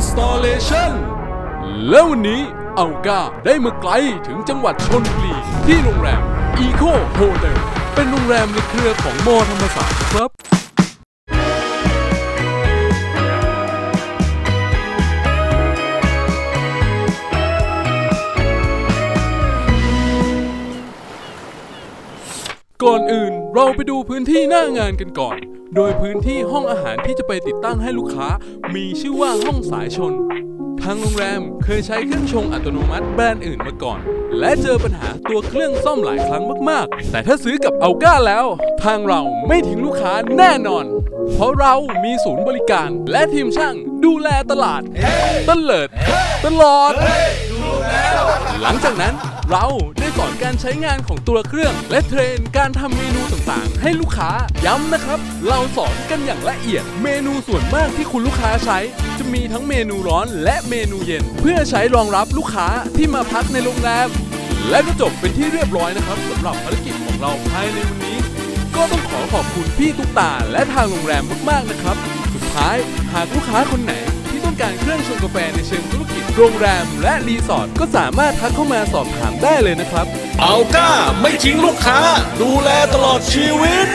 Installation แล้ววันนี้เอาก้าได้มาไกลถึงจังหวัดชนบุรีที่โรงแรม Eco Hotel เป็นโรงแรมในเครือของมอธรรมศาสตร์ครับก่อนอื่นเราไปดูพื้นที่หน้างานกันก่อน โดยพื้นที่ห้องอาหารที่จะไปติดตั้งให้ลูกค้า มีชื่อว่าห้องสายชน ทางโรงแรมเคยใช้เครื่องชงอัตโนมัติแบรนด์อื่นมาก่อน และเจอปัญหาตัวเครื่องซ่อมหลายครั้งมากๆ แต่ถ้าซื้อกับเอาก้าแล้ว ทางเราไม่ทิ้งลูกค้าแน่นอน เพราะเรามีศูนย์บริการและทีมช่างดูแลตลาดตเลิด ตลอด หลังจากนั้นเราได้สอนการใช้งานของตัวเครื่อง และเทรนการทำเมนูต่างๆ ให้ลูกค้าย้ำนะครับ เราสอนกันอย่างละเอียด เมนูส่วนมากที่คุณลูกค้าใช้ จะมีทั้งเมนูร้อนและเมนูเย็น เพื่อใช้รองรับลูกค้าที่มาพักในโรงแรม และก็จบเป็นที่เรียบร้อยนะครับสำหรับภารกิจของเราภายในวันนี้ ก็ต้องขอขอบคุณพี่ตุ๊กตาและทางโรงแรมมากๆนะครับ สุดท้ายหากลูกค้าคนไหน การเครื่องชงกาแฟในเชิงธุรกิจ โรงแรม และรีสอร์ทก็สามารถทักเข้ามาสอบถามได้เลยนะครับ เอาก้าไม่ทิ้งลูกค้า ดูแลตลอดชีวิต